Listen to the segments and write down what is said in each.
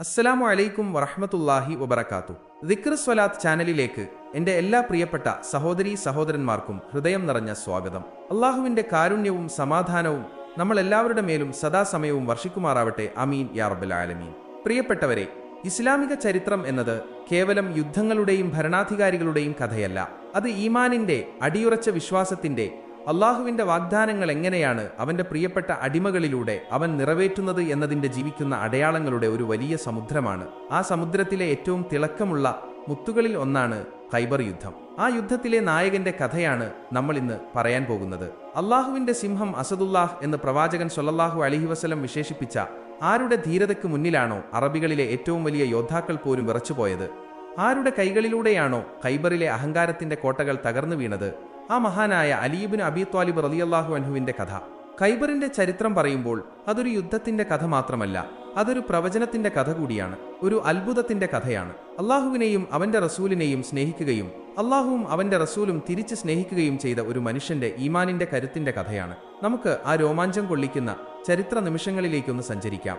അസ്സലാമു അലൈക്കും വറഹമത്തല്ലാഹി വബർക്കാത്തു ദിക്ർ സ്വലാത്ത് ചാനലിലേക്ക് എന്റെ എല്ലാ പ്രിയപ്പെട്ട സഹോദരീ സഹോദരന്മാർക്കും ഹൃദയം നിറഞ്ഞ സ്വാഗതം. അള്ളാഹുവിന്റെ കാരുണ്യവും സമാധാനവും നമ്മൾ എല്ലാവരുടെ മേലും സദാസമയവും വർഷിക്കുമാറാവട്ടെ. അമീൻ യാ റബ്ബൽ ആലമീൻ. പ്രിയപ്പെട്ടവരെ ഇസ്ലാമിക ചരിത്രം എന്നത് കേവലം യുദ്ധങ്ങളുടെയും ഭരണാധികാരികളുടെയും കഥയല്ല. അത് ഈമാനിന്റെ അടിയുറച്ച വിശ്വാസത്തിന്റെ അള്ളാഹുവിന്റെ വാഗ്ദാനങ്ങൾ എങ്ങനെയാണ് അവന്റെ പ്രിയപ്പെട്ട അടിമകളിലൂടെ അവൻ നിറവേറ്റുന്നത് എന്നതിന്റെ ജീവിക്കുന്ന അടയാളങ്ങളുടെ ഒരു വലിയ സമുദ്രമാണ്. ആ സമുദ്രത്തിലെ ഏറ്റവും തിളക്കമുള്ള മുത്തുകളിൽ ഒന്നാണ് ഖൈബർ യുദ്ധം. ആ യുദ്ധത്തിലെ നായകന്റെ കഥയാണ് നമ്മൾ ഇന്ന് പറയാൻ പോകുന്നത്. അള്ളാഹുവിന്റെ സിംഹം അസദുല്ലാഹ് എന്ന് പ്രവാചകൻ സൊല്ലാഹു അലഹി വസലം വിശേഷിപ്പിച്ച ആരുടെ ധീരതയ്ക്ക് മുന്നിലാണോ അറബികളിലെ ഏറ്റവും വലിയ യോദ്ധാക്കൾ പോലും വിറച്ചുപോയത്? ആരുടെ കൈകളിലൂടെയാണോ ഖൈബറിലെ അഹങ്കാരത്തിന്റെ കോട്ടകൾ തകർന്നു വീണത്? ആ മഹാനായ അലീബിന് അബി ത്വാലിബ് റലിയല്ലാഹു അൻഹുവിന്റെ കഥ. ഖൈബറിന്റെ ചരിത്രം പറയുമ്പോൾ അതൊരു യുദ്ധത്തിന്റെ കഥ മാത്രമല്ല അതൊരു പ്രവചനത്തിന്റെ കഥ കൂടിയാണ് ഒരു അത്ഭുതത്തിന്റെ കഥയാണ്. അള്ളാഹുവിനെയും അവന്റെ റസൂലിനെയും സ്നേഹിക്കുകയും അള്ളാഹുവും അവന്റെ റസൂലും തിരിച്ച് സ്നേഹിക്കുകയും ചെയ്ത ഒരു മനുഷ്യന്റെ ഈമാനിന്റെ കരുത്തിന്റെ കഥയാണ്. നമുക്ക് ആ രോമാഞ്ചം കൊള്ളിക്കുന്ന ചരിത്ര നിമിഷങ്ങളിലേക്കൊന്ന് സഞ്ചരിക്കാം.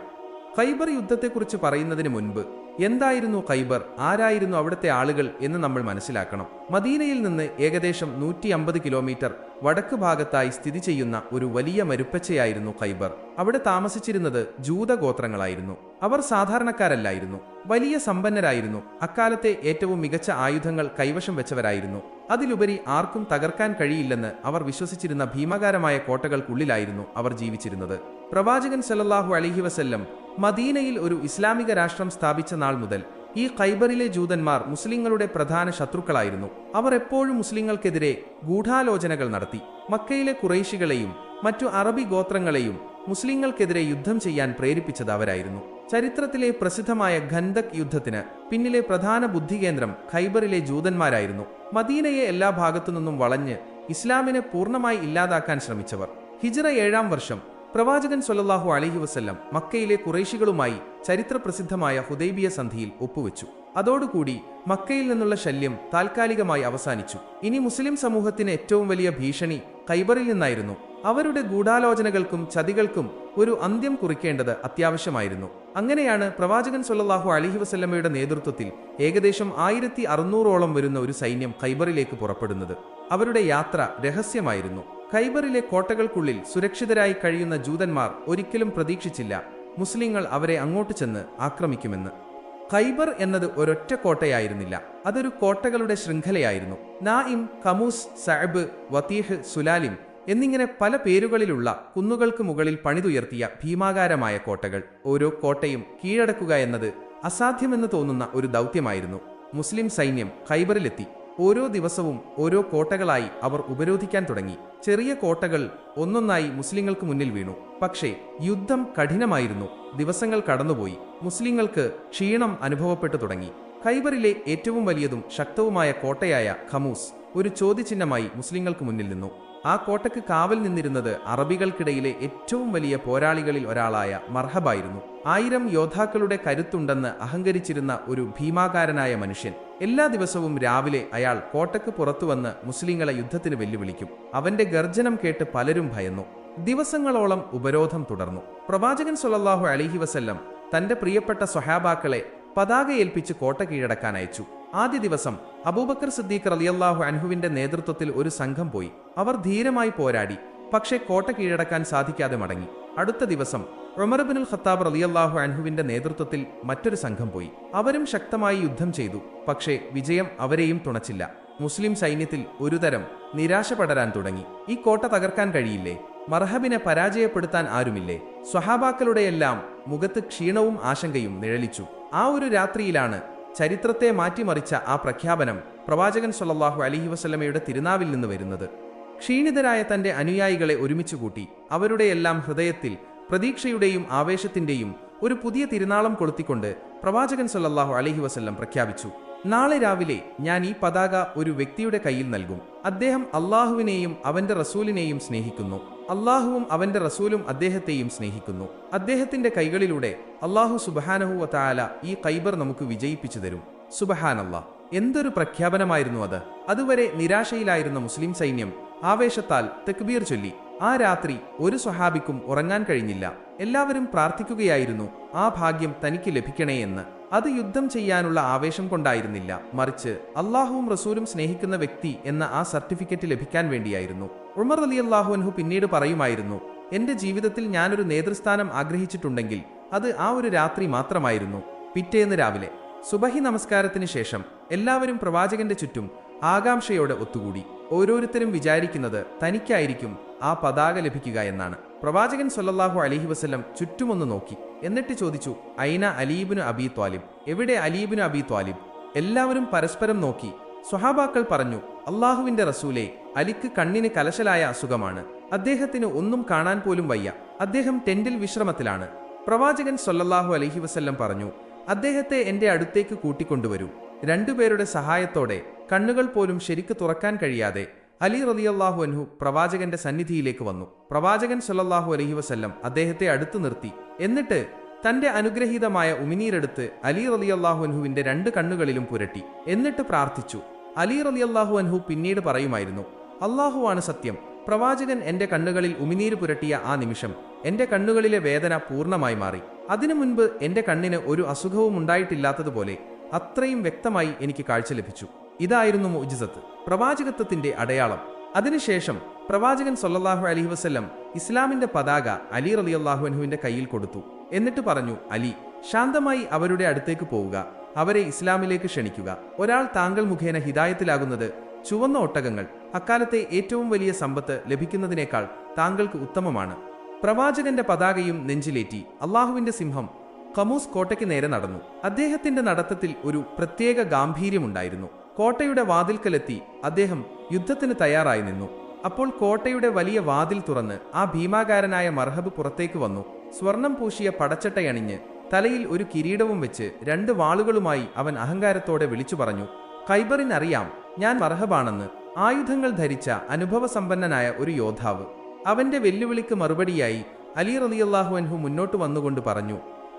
ഖൈബർ യുദ്ധത്തെക്കുറിച്ച് പറയുന്നതിന് മുൻപ് എന്തായിരുന്നു ഖൈബർ? ആരായിരുന്നു അവിടുത്തെ ആളുകൾ എന്ന് നമ്മൾ മനസ്സിലാക്കണം. മദീനയിൽ നിന്ന് ഏകദേശം നൂറ്റി കിലോമീറ്റർ വടക്ക് ഭാഗത്തായി സ്ഥിതി ചെയ്യുന്ന ഒരു വലിയ മരുപ്പച്ചയായിരുന്നു ഖൈബർ. അവിടെ താമസിച്ചിരുന്നത് ജൂതഗോത്രങ്ങളായിരുന്നു അവർ സാധാരണക്കാരല്ലായിരുന്നു. വലിയ സമ്പന്നരായിരുന്നു. അക്കാലത്തെ ഏറ്റവും മികച്ച ആയുധങ്ങൾ കൈവശം വെച്ചവരായിരുന്നു. അതിലുപരി ആർക്കും തകർക്കാൻ കഴിയില്ലെന്ന് അവർ വിശ്വസിച്ചിരുന്ന ഭീമകാരമായ കോട്ടകൾക്കുള്ളിലായിരുന്നു അവർ ജീവിച്ചിരുന്നത്. പ്രവാചകൻ സല്ലല്ലാഹു അലഹി വസല്ലം മദീനയിൽ ഒരു ഇസ്ലാമിക രാഷ്ട്രം സ്ഥാപിച്ച നാൾ മുതൽ ഈ ഖൈബറിലെ ജൂതന്മാർ മുസ്ലിങ്ങളുടെ പ്രധാന ശത്രുക്കളായിരുന്നു. അവർ എപ്പോഴും മുസ്ലിങ്ങൾക്കെതിരെ ഗൂഢാലോചനകൾ നടത്തി. മക്കയിലെ കുറേശികളെയും മറ്റു അറബി ഗോത്രങ്ങളെയും മുസ്ലിങ്ങൾക്കെതിരെ യുദ്ധം ചെയ്യാൻ പ്രേരിപ്പിച്ചത് അവരായിരുന്നു ചരിത്രത്തിലെ പ്രസിദ്ധമായ ഖന്തക് യുദ്ധത്തിന് പിന്നിലെ പ്രധാന ബുദ്ധികേന്ദ്രം ഖൈബറിലെ ജൂതന്മാരായിരുന്നു. മദീനയെ എല്ലാ ഭാഗത്തുനിന്നും വളഞ്ഞ് ഇസ്ലാമിനെ പൂർണമായി ഇല്ലാതാക്കാൻ ശ്രമിച്ചവർ. ഹിജ്റ ഏഴാം വർഷം പ്രവാചകൻ സൊല്ലാഹു അലഹി വസ്ല്ലം മക്കയിലെ കുറേശികളുമായി ചരിത്രപ്രസിദ്ധമായ ഹുദൈബിയ സന്ധിയിൽ ഒപ്പുവെച്ചു. അതോടുകൂടി മക്കയിൽ നിന്നുള്ള ശല്യം താൽക്കാലികമായി അവസാനിച്ചു. ഇനി മുസ്ലിം സമൂഹത്തിന് ഏറ്റവും വലിയ ഭീഷണി കൈബറിൽ നിന്നായിരുന്നു. അവരുടെ ഗൂഢാലോചനകൾക്കും ചതികൾക്കും ഒരു അന്ത്യം കുറിക്കേണ്ടത് അത്യാവശ്യമായിരുന്നു. അങ്ങനെയാണ് പ്രവാചകൻ സൊല്ലാഹു അലഹി വസല്ലമ്മയുടെ നേതൃത്വത്തിൽ ഏകദേശം ആയിരത്തി അറുന്നൂറോളം വരുന്ന ഒരു സൈന്യം കൈബറിലേക്ക് പുറപ്പെടുന്നത്. അവരുടെ യാത്ര രഹസ്യമായിരുന്നു. കൈബറിലെ കോട്ടകൾക്കുള്ളിൽ സുരക്ഷിതരായി കഴിയുന്ന ജൂതന്മാർ ഒരിക്കലും പ്രതീക്ഷിച്ചില്ല. മുസ്ലിങ്ങൾ അവരെ അങ്ങോട്ട് ചെന്ന് ആക്രമിക്കുമെന്ന്. ഖൈബർ എന്നത് ഒരൊറ്റ കോട്ടയായിരുന്നില്ല. അതൊരു കോട്ടകളുടെ ശൃംഖലയായിരുന്നു. നായിം കമൂസ് സഅബ് വതീഹ് സുലാലിം എന്നിങ്ങനെ പല പേരുകളിലുള്ള കുന്നുകൾക്ക് മുകളിൽ പണിതുയർത്തിയ ഭീമാകാരമായ കോട്ടകൾ. ഓരോ കോട്ടയും കീഴടക്കുക എന്നത് അസാധ്യമെന്ന് തോന്നുന്ന ഒരു ദൗത്യമായിരുന്നു. മുസ്ലിം സൈന്യം ഖൈബറിലെത്തി. ഓരോ ദിവസവും ഓരോ കോട്ടകളായി അവർ ഉപരോധിക്കാൻ തുടങ്ങി. ചെറിയ കോട്ടകൾ ഒന്നൊന്നായി മുസ്ലിങ്ങൾക്ക് മുന്നിൽ വീണു. പക്ഷേ യുദ്ധം കഠിനമായിരുന്നു. ദിവസങ്ങൾ കടന്നുപോയി. മുസ്ലിങ്ങൾക്ക് ക്ഷീണം അനുഭവപ്പെട്ടു തുടങ്ങി. ഖൈബറിലെ ഏറ്റവും വലിയതും ശക്തവുമായ കോട്ടയായ ഖമൂസ് ഒരു ചോദ്യചിഹ്നമായി മുസ്ലിങ്ങൾക്ക് മുന്നിൽ നിന്നു. ആ കോട്ടയ്ക്ക് കാവൽ നിന്നിരുന്നത് അറബികൾക്കിടയിലെ ഏറ്റവും വലിയ പോരാളികളിൽ ഒരാളായ മർഹബായിരുന്നു. ആയിരം യോദ്ധാക്കളുടെ കരുത്തുണ്ടെന്ന് അഹങ്കരിച്ചിരുന്ന ഒരു ഭീമാകാരനായ മനുഷ്യൻ എല്ലാ ദിവസവും രാവിലെ അയാൾ കോട്ടയ്ക്ക് പുറത്തുവന്ന് മുസ്ലിങ്ങളെ യുദ്ധത്തിന് വെല്ലുവിളിക്കും. അവന്റെ ഗർജനം കേട്ട് പലരും ഭയന്നു. ദിവസങ്ങളോളം ഉപരോധം തുടർന്നു. പ്രവാചകൻ സൊല്ലാഹു അലിഹി വസല്ലം തന്റെ പ്രിയപ്പെട്ട സ്വഹാബാക്കളെ പതാക ഏൽപ്പിച്ച് കോട്ട കീഴടക്കാൻ അയച്ചു. ആദ്യ ദിവസം അബൂബക്കർ സിദ്ദീഖ് റലിയല്ലാഹു അൻഹുവിന്റെ നേതൃത്വത്തിൽ ഒരു സംഘം പോയി. അവർ ധീരമായി പോരാടി. പക്ഷേ കോട്ട കീഴടക്കാൻ സാധിക്കാതെ മടങ്ങി. അടുത്ത ദിവസം ഉമർബിനുൽ ഖത്താബ് റലിയല്ലാഹു അൻഹുവിന്റെ നേതൃത്വത്തിൽ മറ്റൊരു സംഘം പോയി. അവരും ശക്തമായി യുദ്ധം ചെയ്തു. പക്ഷേ വിജയം അവരെയും തുണച്ചില്ല. മുസ്ലിം സൈന്യത്തിൽ ഒരുതരം നിരാശ പടരാൻ തുടങ്ങി. ഈ കോട്ട തകർക്കാൻ കഴിയില്ലേ? മർഹബിനെ പരാജയപ്പെടുത്താൻ ആരുമില്ലേ? സ്വഹാബാക്കളുടെയെല്ലാം മുഖത്ത് ക്ഷീണവും ആശങ്കയും നിഴലിച്ചു. ആ ഒരു രാത്രിയിലാണ് ചരിത്രത്തെ മാറ്റിമറിച്ച ആ പ്രഖ്യാപനം പ്രവാചകൻ സൊല്ലാഹു അലിഹി വസല്ലമയുടെ തിരുനാവിൽ നിന്ന് വരുന്നത്. ക്ഷീണിതരായ തന്റെ അനുയായികളെ ഒരുമിച്ച് കൂട്ടി അവരുടെയെല്ലാം ഹൃദയത്തിൽ പ്രതീക്ഷയുടെയും ആവേശത്തിന്റെയും ഒരു പുതിയ തിരുനാളം കൊളുത്തിക്കൊണ്ട് പ്രവാചകൻ സൊല്ലാഹു അലഹി വസല്ലം പ്രഖ്യാപിച്ചു. നാളെ രാവിലെ ഞാൻ ഈ പതാക ഒരു വ്യക്തിയുടെ കയ്യിൽ നൽകും. അദ്ദേഹം അള്ളാഹുവിനെയും അവന്റെ റസൂലിനെയും സ്നേഹിക്കുന്നു. അള്ളാഹുവും അവന്റെ റസൂലും അദ്ദേഹത്തെയും സ്നേഹിക്കുന്നു. അദ്ദേഹത്തിന്റെ കൈകളിലൂടെ അള്ളാഹു സുബഹാനഹു വാല ഈ കൈബർ നമുക്ക് വിജയിപ്പിച്ചു തരും. സുബഹാനല്ലാ എന്തൊരു പ്രഖ്യാപനമായിരുന്നു അത്. അതുവരെ നിരാശയിലായിരുന്ന മുസ്ലിം സൈന്യം ആവേശത്താൽ തെക്ബീർ ചൊല്ലി. ആ രാത്രി ഒരു സ്വഹാബിക്കും ഉറങ്ങാൻ കഴിഞ്ഞില്ല. എല്ലാവരും പ്രാർത്ഥിക്കുകയായിരുന്നു ആ ഭാഗ്യം തനിക്ക് ലഭിക്കണേ എന്ന്. അത് യുദ്ധം ചെയ്യാനുള്ള ആവേശം കൊണ്ടായിരുന്നില്ല. മറിച്ച് അള്ളാഹുവും റസൂലും സ്നേഹിക്കുന്ന വ്യക്തി എന്ന ആ സർട്ടിഫിക്കറ്റ് ലഭിക്കാൻ വേണ്ടിയായിരുന്നു. ഉമർ അലി അള്ളാഹുഅൻഹു പിന്നീട് പറയുമായിരുന്നു എന്റെ ജീവിതത്തിൽ ഞാനൊരു നേതൃസ്ഥാനം ആഗ്രഹിച്ചിട്ടുണ്ടെങ്കിൽ അത് ആ ഒരു രാത്രി മാത്രമായിരുന്നു. പിറ്റേന്ന് രാവിലെ. സുബഹി നമസ്കാരത്തിന് ശേഷം എല്ലാവരും പ്രവാചകന്റെ ചുറ്റും ആകാംക്ഷയോടെ ഒത്തുകൂടി. ഓരോരുത്തരും വിചാരിക്കുന്നത് തനിക്കായിരിക്കും ആ പതാക ലഭിക്കുക എന്നാണ്. പ്രവാചകൻ സൊല്ലാഹു അലിഹി വസ്ലം ചുറ്റുമൊന്ന് നോക്കി. എന്നിട്ട് ചോദിച്ചു ഐന അലീബിനു അബി ത്വാലിബ്? എവിടെ അലീബിനു അബി ത്വാലിബ്? എല്ലാവരും പരസ്പരം നോക്കി. സ്വഹാബാക്കൾ പറഞ്ഞു അള്ളാഹുവിന്റെ റസൂലെ അലിക്ക് കണ്ണിന് കലശലായ അസുഖമാണ്. അദ്ദേഹത്തിന് ഒന്നും കാണാൻ പോലും വയ്യ. അദ്ദേഹം ടെന്റിൽ വിശ്രമത്തിലാണ്. പ്രവാചകൻ സൊല്ലാഹു അലഹി വസ്ല്ലം പറഞ്ഞു അദ്ദേഹത്തെ എന്റെ അടുത്തേക്ക് കൂട്ടിക്കൊണ്ടുവരൂ. രണ്ടുപേരുടെ സഹായത്തോടെ കണ്ണുകൾ പോലും ശരിക്ക് തുറക്കാൻ കഴിയാതെ അലി റളിയല്ലാഹു അൻഹു പ്രവാചകന്റെ സന്നിധിയിലേക്ക് വന്നു. പ്രവാചകൻ സൊല്ലാഹു അലഹി വസല്ലം അദ്ദേഹത്തെ അടുത്തു നിർത്തി. എന്നിട്ട് തന്റെ അനുഗ്രഹീതമായ ഉമിനീരെടുത്ത് അലി റളിയല്ലാഹു അൻഹുവിന്റെ രണ്ട് കണ്ണുകളിലും പുരട്ടി. എന്നിട്ട് പ്രാർത്ഥിച്ചു. അലി റളിയല്ലാഹു അൻഹു പിന്നീട് പറയുമായിരുന്നു അള്ളാഹുവാണ് സത്യം. പ്രവാചകൻ എന്റെ കണ്ണുകളിൽ ഉമിനീര് പുരട്ടിയ ആ നിമിഷം എന്റെ കണ്ണുകളിലെ വേദന പൂർണമായി മാറി. അതിനു മുൻപ് എന്റെ കണ്ണിന് ഒരു അസുഖവും ഉണ്ടായിട്ടില്ലാത്തതുപോലെ അത്രയും വ്യക്തമായി എനിക്ക് കാഴ്ച ലഭിച്ചു. ഇതായിരുന്നു മുജിസത്ത് പ്രവാചകത്വത്തിന്റെ അടയാളം. അതിനുശേഷം പ്രവാചകൻ സൊല്ലാഹു അലൈഹി വസല്ലം ഇസ്ലാമിന്റെ പതാക അലി റളിയല്ലാഹു അൻഹുവിന്റെ കയ്യിൽ കൊടുത്തു. എന്നിട്ട് പറഞ്ഞു അലി ശാന്തമായി അവരുടെ അടുത്തേക്ക് പോവുക. അവരെ ഇസ്ലാമിലേക്ക് ക്ഷണിക്കുക. ഒരാൾ താങ്കൾ മുഖേന ഹിതായത്തിലാകുന്നത് ചുവന്ന ഒട്ടകങ്ങൾ. അക്കാലത്തെ ഏറ്റവും വലിയ സമ്പത്ത് ലഭിക്കുന്നതിനേക്കാൾ താങ്കൾക്ക് ഉത്തമമാണ്. പ്രവാചകന്റെ പതാകയും നെഞ്ചിലേറ്റി അള്ളാഹുവിന്റെ സിംഹം കമൂസ് കോട്ടയ്ക്ക് നേരെ നടന്നു. അദ്ദേഹത്തിന്റെ നടത്തത്തിൽ ഒരു പ്രത്യേക ഗാംഭീര്യമുണ്ടായിരുന്നു. കോട്ടയുടെ വാതിൽക്കലെത്തി അദ്ദേഹം യുദ്ധത്തിന് തയ്യാറായി നിന്നു. അപ്പോൾ കോട്ടയുടെ വലിയ വാതിൽ തുറന്ന് ആ ഭീമാകാരനായ മർഹബ് പുറത്തേക്ക് വന്നു. സ്വർണം പൂശിയ പടച്ചട്ടയണിഞ്ഞ് തലയിൽ ഒരു കിരീടവും വെച്ച് രണ്ട് വാളുകളുമായി അവൻ അഹങ്കാരത്തോടെ വിളിച്ചു പറഞ്ഞു ഖൈബറിനറിയാം ഞാൻ മർഹബാണെന്ന്. ആയുധങ്ങൾ ധരിച്ച അനുഭവസമ്പന്നനായ ഒരു യോദ്ധാവ്. അവന്റെ വെല്ലുവിളിക്ക് മറുപടിയായി അലി റളിയല്ലാഹു അൻഹു മുന്നോട്ട് വന്നുകൊണ്ട് പറഞ്ഞു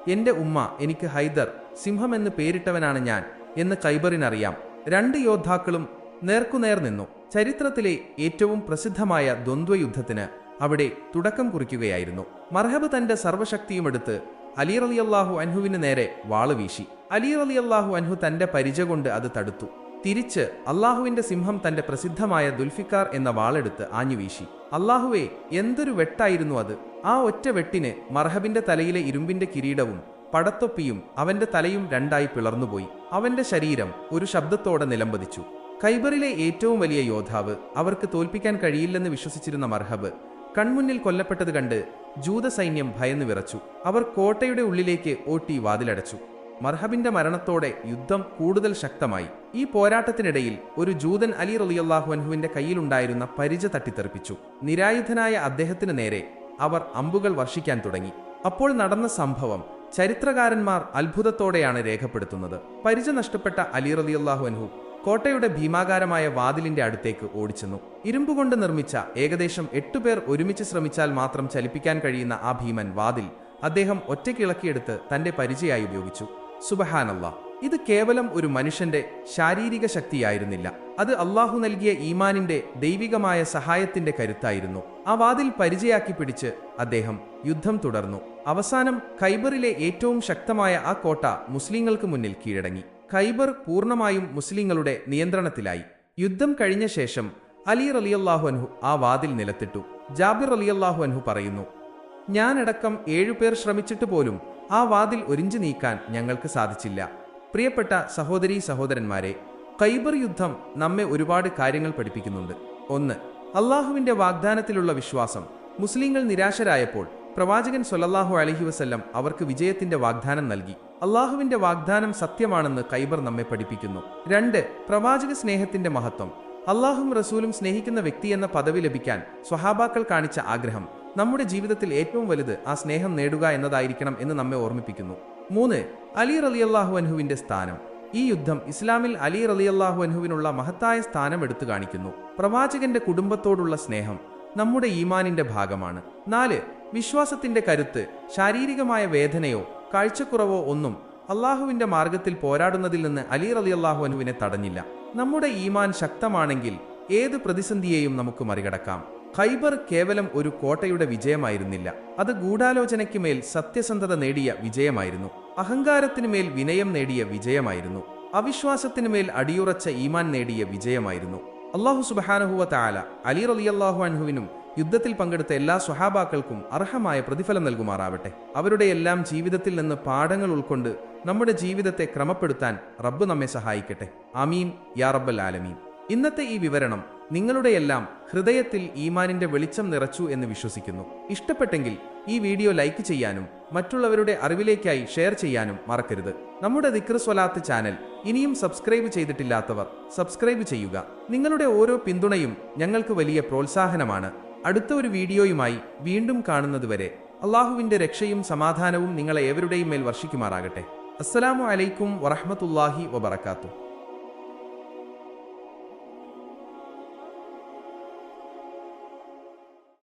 എന്റെ ഉമ്മ എനിക്ക് ഹൈദർ സിംഹമെന്ന് പേരിട്ടവനാണ് ഞാൻ എന്ന് ഖൈബറിനറിയാം. രണ്ട് യോദ്ധാക്കളും നേർക്കുനേർ നിന്നു. ചരിത്രത്തിലെ ഏറ്റവും പ്രസിദ്ധമായ ദ്വന്ദ്വയുദ്ധത്തിന് അവിടെ തുടക്കം കുറിക്കുകയായിരുന്നു. മർഹബ് തന്റെ സർവശക്തിയുമെടുത്ത് അലി റളിയല്ലാഹു അൻഹുവിന് നേരെ വാൾ വീശി. അലി റളിയല്ലാഹു അൻഹു തന്റെ പരിച കൊണ്ട് അത് തടുത്തു. തിരിച്ച് അള്ളാഹുവിന്റെ സിംഹം തന്റെ പ്രസിദ്ധമായ ദുൽഫിക്കാർ എന്ന വാളെടുത്ത് ആഞ്ഞു വീശി. അള്ളാഹുവേ എന്തൊരു വെട്ടായിരുന്നു അത്. ആ ഒറ്റ വെട്ടിന് മർഹബിന്റെ തലയിലെ ഇരുമ്പിന്റെ കിരീടവും പടത്തൊപ്പിയും അവന്റെ തലയും രണ്ടായി പിളർന്നുപോയി. അവന്റെ ശരീരം ഒരു ശബ്ദത്തോടെ നിലംപതിച്ചു. കൈബറിലെ ഏറ്റവും വലിയ യോദ്ധാവ് അവർക്ക് തോൽപ്പിക്കാൻ കഴിയില്ലെന്ന് വിശ്വസിച്ചിരുന്ന മർഹബ് കൺമുന്നിൽ കൊല്ലപ്പെട്ടത് കണ്ട് ജൂത സൈന്യം ഭയന്നു വിറച്ചു. അവർ കോട്ടയുടെ ഉള്ളിലേക്ക് ഓട്ടി വാതിലടച്ചു. മർഹബിന്റെ മരണത്തോടെ യുദ്ധം കൂടുതൽ ശക്തമായി. ഈ പോരാട്ടത്തിനിടയിൽ ഒരു ജൂതൻ അലി റളിയല്ലാഹു അൻഹുവിന്റെ കയ്യിലുണ്ടായിരുന്ന പരിച തട്ടിത്തെറിപ്പിച്ചു. നിരായുധനായ അദ്ദേഹത്തിന് നേരെ അവർ അമ്പുകൾ വർഷിക്കാൻ തുടങ്ങി. അപ്പോൾ നടന്ന സംഭവം ചരിത്രകാരന്മാർ അത്ഭുതത്തോടെയാണ് രേഖപ്പെടുത്തുന്നത്. പരിച നഷ്ടപ്പെട്ട അലി റളിയല്ലാഹു അൻഹു കോട്ടയുടെ ഭീമാകാരമായ വാതിലിന്റെ അടുത്തേക്ക് ഓടിച്ചെന്നു. ഇരുമ്പുകൊണ്ട് നിർമ്മിച്ച ഏകദേശം എട്ടുപേർ ഒരുമിച്ച് ശ്രമിച്ചാൽ മാത്രം ചലിപ്പിക്കാൻ കഴിയുന്ന ആ ഭീമൻ വാതിൽ അദ്ദേഹം ഒറ്റയ്ക്കിളക്കിയെടുത്ത് തന്റെ പരിചയായി ഉപയോഗിച്ചു. സുബഹാനല്ല ഇത് കേവലം ഒരു മനുഷ്യന്റെ ശാരീരിക ശക്തിയായിരുന്നില്ല. അത് അള്ളാഹു നൽകിയ ഈമാനിന്റെ ദൈവികമായ സഹായത്തിന്റെ കരുത്തായിരുന്നു. ആ വാതിൽ പരിചയാക്കി പിടിച്ച് അദ്ദേഹം യുദ്ധം തുടർന്നു. അവസാനം ഖൈബറിലെ ഏറ്റവും ശക്തമായ ആ കോട്ട മുസ്ലിങ്ങൾക്ക് മുന്നിൽ കീഴടങ്ങി. ഖൈബർ പൂർണമായും മുസ്ലിങ്ങളുടെ നിയന്ത്രണത്തിലായി. യുദ്ധം കഴിഞ്ഞ ശേഷം അലി റലിയല്ലാഹു അൻഹു ആ വാതിൽ നിലത്തിട്ടു. ജാബിർ റലിയല്ലാഹു അൻഹു പറയുന്നു ഞാനടക്കം ഏഴുപേർ ശ്രമിച്ചിട്ട് പോലും ആ വാതിൽ ഒരിഞ്ചു നീക്കാൻ ഞങ്ങൾക്ക് സാധിച്ചില്ല. പ്രിയപ്പെട്ട സഹോദരീ സഹോദരന്മാരെ ഖൈബർ യുദ്ധം നമ്മെ ഒരുപാട് കാര്യങ്ങൾ പഠിപ്പിക്കുന്നുണ്ട്. ഒന്ന് അള്ളാഹുവിന്റെ വാഗ്ദാനത്തിലുള്ള വിശ്വാസം. മുസ്ലിങ്ങൾ നിരാശരായപ്പോൾ പ്രവാചകൻ സൊല്ലാഹു അലഹി വസ്ല്ലം അവർക്ക് വിജയത്തിന്റെ വാഗ്ദാനം നൽകി. അള്ളാഹുവിന്റെ വാഗ്ദാനം സത്യമാണെന്ന് കൈബർ നമ്മെ പഠിപ്പിക്കുന്നു. രണ്ട് പ്രവാചക സ്നേഹത്തിന്റെ മഹത്വം. അള്ളാഹും റസൂലും സ്നേഹിക്കുന്ന വ്യക്തി എന്ന പദവി ലഭിക്കാൻ സ്വഹാബാക്കൾ കാണിച്ച ആഗ്രഹം നമ്മുടെ ജീവിതത്തിൽ ഏറ്റവും വലുത് ആ സ്നേഹം നേടുക എന്നതായിരിക്കണം എന്ന് നമ്മെ ഓർമ്മിപ്പിക്കുന്നു. മൂന്ന് അലി റലിയല്ലാഹു അൻഹുവിന്റെ സ്ഥാനം. ഈ യുദ്ധം ഇസ്ലാമിൽ അലി റലിയല്ലാഹു അൻഹുവിനുള്ള മഹത്തായ സ്ഥാനം എടുത്തു കാണിക്കുന്നു. പ്രവാചകന്റെ കുടുംബത്തോടുള്ള സ്നേഹം നമ്മുടെ ഈമാനിന്റെ ഭാഗമാണ്. നാല് വിശ്വാസത്തിന്റെ കരുത്ത് ശാരീരികമായ വേദനയോ കാഴ്ചക്കുറവോ ഒന്നും അള്ളാഹുവിന്റെ മാർഗത്തിൽ പോരാടുന്നതിൽ നിന്ന് അലി റലിയല്ലാഹു അൻഹുവിനെ തടഞ്ഞില്ല. നമ്മുടെ ഈമാൻ ശക്തമാണെങ്കിൽ ഏത് പ്രതിസന്ധിയെയും നമുക്ക് മറികടക്കാം. ഖൈബർ കേവലം ഒരു കോട്ടയുടെ വിജയമായിരുന്നില്ല. അത് ഗൂഢാലോചനയ്ക്ക് മേൽ സത്യസന്ധത നേടിയ വിജയമായിരുന്നു. അഹങ്കാരത്തിനു മേൽ വിനയം നേടിയ വിജയമായിരുന്നു. അവിശ്വാസത്തിനു മേൽ അടിയുറച്ച ഈമാൻ നേടിയ വിജയമായിരുന്നു. അള്ളാഹു സുബഹാനഹുവ താല അലി റലിയല്ലാഹു അൻഹുവിനും യുദ്ധത്തിൽ പങ്കെടുത്ത എല്ലാ സ്വഹാബാക്കൾക്കും അർഹമായ പ്രതിഫലം നൽകുമാറാവട്ടെ. അവരുടെ എല്ലാം ജീവിതത്തിൽ നിന്ന് പാഠങ്ങൾ ഉൾക്കൊണ്ട് നമ്മുടെ ജീവിതത്തെ ക്രമപ്പെടുത്താൻ റബ്ബ് നമ്മെ സഹായിക്കട്ടെ. അമീൻ യാ റബ്ബൽ ആലമീൻ. ഇന്നത്തെ ഈ വിവരണം നിങ്ങളുടെയെല്ലാം ഹൃദയത്തിൽ ഈമാനിന്റെ വെളിച്ചം നിറച്ചു എന്ന് വിശ്വസിക്കുന്നു. ഇഷ്ടപ്പെട്ടെങ്കിൽ ഈ വീഡിയോ ലൈക്ക് ചെയ്യാനും മറ്റുള്ളവരുടെ അറിവിലേക്കായി ഷെയർ ചെയ്യാനും മറക്കരുത്. നമ്മുടെ ദിക്ർ സ്വലാത്ത് ചാനൽ ഇനിയും സബ്സ്ക്രൈബ് ചെയ്തിട്ടില്ലാത്തവർ സബ്സ്ക്രൈബ് ചെയ്യുക. നിങ്ങളുടെ ഓരോ പിന്തുണയും ഞങ്ങൾക്ക് വലിയ പ്രോത്സാഹനമാണ്. അടുത്ത ഒരു വീഡിയോയുമായി വീണ്ടും കാണുന്നതുവരെ അള്ളാഹുവിന്റെ രക്ഷയും സമാധാനവും നിങ്ങളെ ഏവരുടെയും മേൽ വർഷിക്കുമാറാകട്ടെ. അസ്സലാമു അലൈക്കും വറഹ്മത്തുള്ളാഹി വബറകാതുഹു.